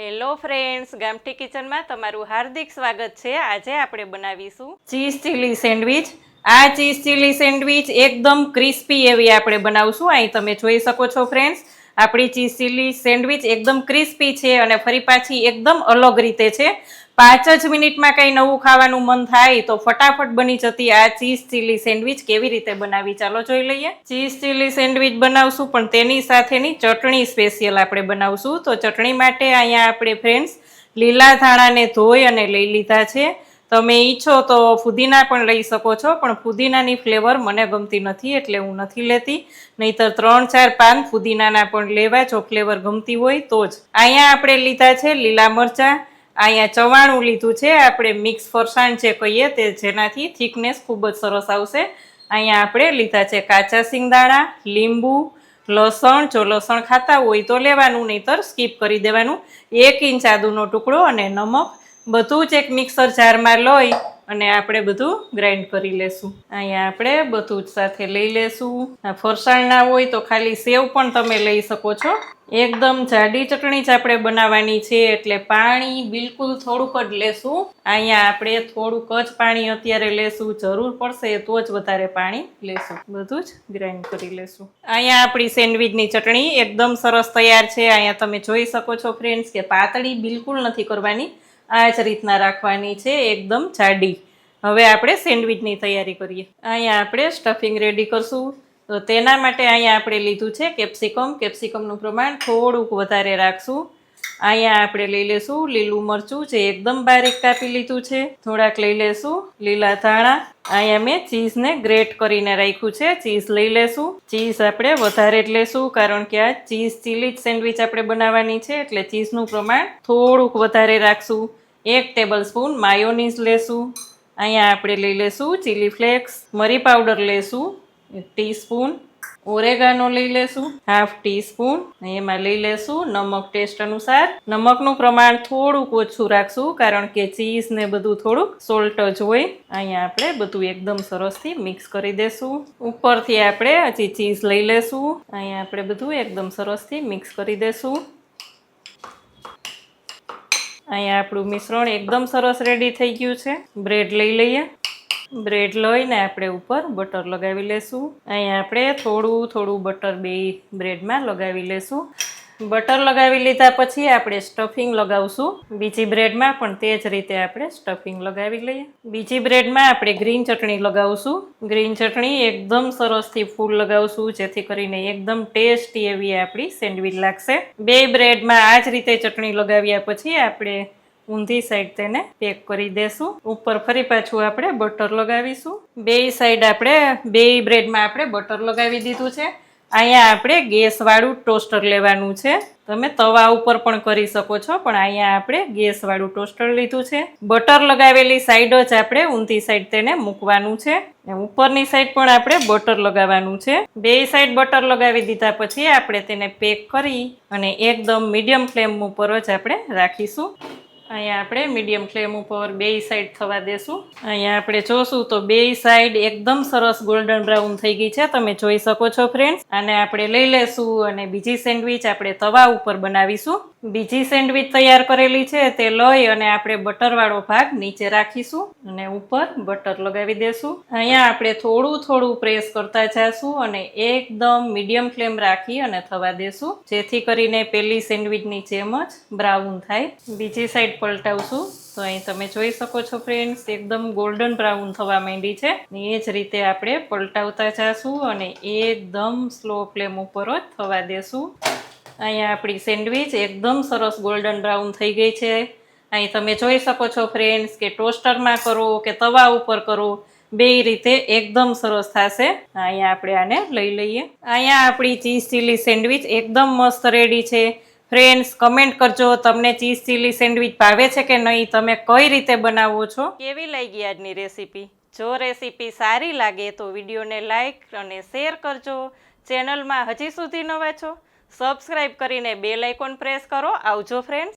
Hello friends ગામઠી કિચનમાં તમારું હાર્દિક સ્વાગત છે. આજે આપણે બનાવીશું ચીઝ ચીલી સેન્ડવિચ. આ ચીઝ ચીલી સેન્ડવિચ એકદમ ક્રિસ્પી એવી આપણે બનાવશું. અહીં તમે જોઈ શકો છો ફ્રેન્ડ્સ આપણી ચીઝ ચીલી સેન્ડવિચ એકદમ ક્રિસ્પી છે અને ફરી પાછી એકદમ અલગ રીતે છે. પાંચ જ મિનિટમાં કંઈ નવું ખાવાનું મન થાય તો ફટાફટ બની જતી આ ચીઝ ચીલી સેન્ડવિચ કેવી રીતે બનાવી ચાલો જોઈ લઈએ. ચીઝ ચીલી સેન્ડવિચ બનાવશું, પણ તેની સાથેની ચટણી સ્પેશિયલ આપણે બનાવશું. તો ચટણી માટે અહીંયા આપણે ફ્રેન્ડ્સ, લીલા ધાણાને ધોઈ અને લઈ લીધા છે. તમે ઈચ્છો તો ફુદીના પણ લઈ શકો છો, પણ ફુદીનાની ફ્લેવર મને ગમતી નથી એટલે હું નથી લેતી. નહીતર ત્રણ ચાર પાન ફુદીનાના પણ લેવા જો ફ્લેવર ગમતી હોય તો જ. અહીંયા આપણે લીધા છે લીલા મરચાં અહીંયા ચવાણું લીધું છે. આપણે મિક્સ ફરસાણ જે કહીએ તે જેનાથી થિકનેસ ખૂબ જ સરસ આવશે. અહીંયા આપણે લીધા છે કાચા સિંગદાણા, લીંબુ, લસણ. જો લસણ ખાતા હોય તો લેવાનું, નહીતર સ્કીપ કરી દેવાનું. એક ઇંચ આદુનો ટુકડો અને નમક બધું જ એક મિક્સર જારમાં લઈ અને આપણે બધું ગ્રાઇન્ડ કરી લેશું. અહીંયા આપણે બધું જ સાથે લઈ લેશું. ફરસાણના હોય તો ખાલી સેવ પણ તમે લઈ શકો છો. એકદમ જાડી ચટણી જ આપણે બનાવવાની છે એટલે પાણી બિલકુલ થોડુંક જ લેશું. અહીંયા આપણે થોડુંક જ પાણી અત્યારે લેશું. જરૂર પડશે તો જ વધારે પાણી લેશું. બધું જ ગ્રાઇન્ડ કરી લેશું. અહીંયા આપણી સેન્ડવિચની ચટણી એકદમ સરસ તૈયાર છે. અહીંયા તમે જોઈ શકો છો ફ્રેન્ડ્સ કે પાતળી બિલકુલ નથી કરવાની. આ જ રીતના રાખવાની છે, એકદમ જાડી. હવે આપણે સેન્ડવિચની તૈયારી કરીએ. અહીંયા આપણે સ્ટફિંગ રેડી કરશું. તો તેના માટે અહીંયા આપણે લીધું છે કેપ્સિકમ. કેપ્સિકમનું પ્રમાણ થોડુંક વધારે રાખશું. અહીંયા આપણે લઈ લેશું લીલું મરચું જે એકદમ બારીક કાપી લીધું છે. થોડાક લઈ લેશું લીલા ધાણા. અહીંયા મેં ચીઝને ગ્રેટ કરીને રાખ્યું છે. ચીઝ લઈ લેશું. ચીઝ આપણે વધારે જ લેશું કારણ કે આ ચીઝ ચીલી સેન્ડવિચ આપણે બનાવવાની છે એટલે ચીઝનું પ્રમાણ થોડુંક વધારે રાખશું. એક ટેબલ સ્પૂન માયોનીઝ લેશું. અહીંયા આપણે લઈ લેશું ચીલી ફ્લેક્સ. મરી પાવડર લેશું. એક ટીસ્પૂન. ઓરેગાનો લઈ લેશું, હાફ ટીસ્પૂન એમાં લઈ લેશું નમક ટેસ્ટ અનુસાર. નમકનું પ્રમાણ થોડુંક ઓછું રાખશું, કારણ કે ચીઝ ને બધું થોડુંક સોલ્ટ જ હોય. અહીંયા આપણે બધું એકદમ સરસથી મિક્સ કરી દેશું. ઉપરથી આપણે હજી ચીઝ લઈ લેશું. અહીંયા આપણે બધું એકદમ સરસથી મિક્સ કરી દેશું. અહીંયા આપણું મિશ્રણ એકદમ સરસ રેડી થઈ ગયું છે. બ્રેડ લઈ લઈએ. બ્રેડ લઈને આપણે ઉપર બટર લગાવી લેશું. અહીંયા આપણે થોડું થોડું બટર બે બ્રેડમાં લગાવી લેશું. બટર લગાવી લીધા પછી આપણે સ્ટફિંગ લગાવશું. બીજી બ્રેડમાં પણ તે જ રીતે આપણે સ્ટફિંગ લગાવી લઈએ. બીજી બ્રેડમાં આપણે ગ્રીન ચટણી લગાવશું. ગ્રીન ચટણી એકદમ સરસથી ફૂલ લગાવશું, જેથી કરીને એકદમ ટેસ્ટી એવી આપણી સેન્ડવિચ લાગશે. બે બ્રેડમાં આ જ રીતે ચટણી લગાવ્યા પછી આપણે ઊંધી સાઈડ તેને પેક કરી દેશું. ઉપર ફરી પાછું આપણે બટર લગાવીશું. બે સાઈડ આપણે, બે બ્રેડમાં આપણે બટર લગાવી દીધું છે. અહીંયા આપણે ગેસવાળું ટોસ્ટર લેવાનું છે. તમે તવા ઉપર પણ કરી શકો છો, પણ અહીંયા આપણે ગેસવાળું ટોસ્ટર લીધું છે. બટર લગાવેલી સાઈડ જ આપણે ઊંધી સાઈડ તેને મૂકવાનું છે. ઉપરની સાઈડ પણ આપણે બટર લગાવવાનું છે. બે સાઈડ બટર લગાવી દીધા પછી આપણે તેને પેક કરી અને એકદમ મીડિયમ ફ્લેમ ઉપર જ આપણે રાખીશું. અહીંયા આપણે મીડિયમ ફ્લેમ ઉપર બે સાઈડ થવા દેશું. અહીંયા આપણે જોશું તો બે સાઈડ એકદમ સરસ ગોલ્ડન બ્રાઉન થઈ ગઈ છે. તમે જોઈ શકો છો ફ્રેન્ડ્સ આને આપણે લઈ લેશું અને બીજી સેન્ડવિચ આપણે તવા ઉપર બનાવીશું. બીજી સેન્ડવિચ તૈયાર કરેલી છે તે લઈ અને આપણે બટરવાળો ભાગ નીચે રાખીશું અને ઉપર બટર લગાવી દેશું. અહીંયા આપણે થોડું થોડું પ્રેસ કરતા જાશું અને એકદમ મીડિયમ ફ્લેમ રાખી અને થવા દેશું. જેથી કરીને પેલી સેન્ડવિચની જેમ જ બ્રાઉન થાય. બીજી સાઈડ પલટાવશું તો અહીં તમે જોઈ શકો છો ફ્રેન્ડ્સ એકદમ ગોલ્ડન બ્રાઉન થવા માંડી છે. ને એ જ રીતે આપણે પલટાવતા જાશું અને એકદમ સ્લો ફ્લેમ ઉપર જ થવા દેશું. અહીંયા આપણી સેન્ડવિચ એકદમ સરસ ગોલ્ડન બ્રાઉન થઈ ગઈ છે. અહીં તમે જોઈ શકો છો ફ્રેન્ડ્સ કે ટોસ્ટરમાં કરો કે તવા ઉપર કરો, બે રીતે એકદમ સરસ થશે. અહીંયા આપણે આને લઈ લઈએ. અહીંયા આપણી ચીઝ ચીલી સેન્ડવિચ એકદમ મસ્ત રેડી છે. ફ્રેન્ડ્સ કમેન્ટ કરજો તમને ચીઝ ચીલી સેન્ડવિચ ભાવે છે કે નહીં, તમે કઈ રીતે બનાવો છો? કેવી લાગી આજની રેસીપી? જો રેસીપી સારી લાગે તો વિડીયોને લાઈક અને શેર કરજો. ચેનલમાં હજી સુધી નવા છો સબસ્ક્રાઈબ કરીને બેલ આઇકોન પ્રેસ કરો. આવજો ફ્રેન્ડ્સ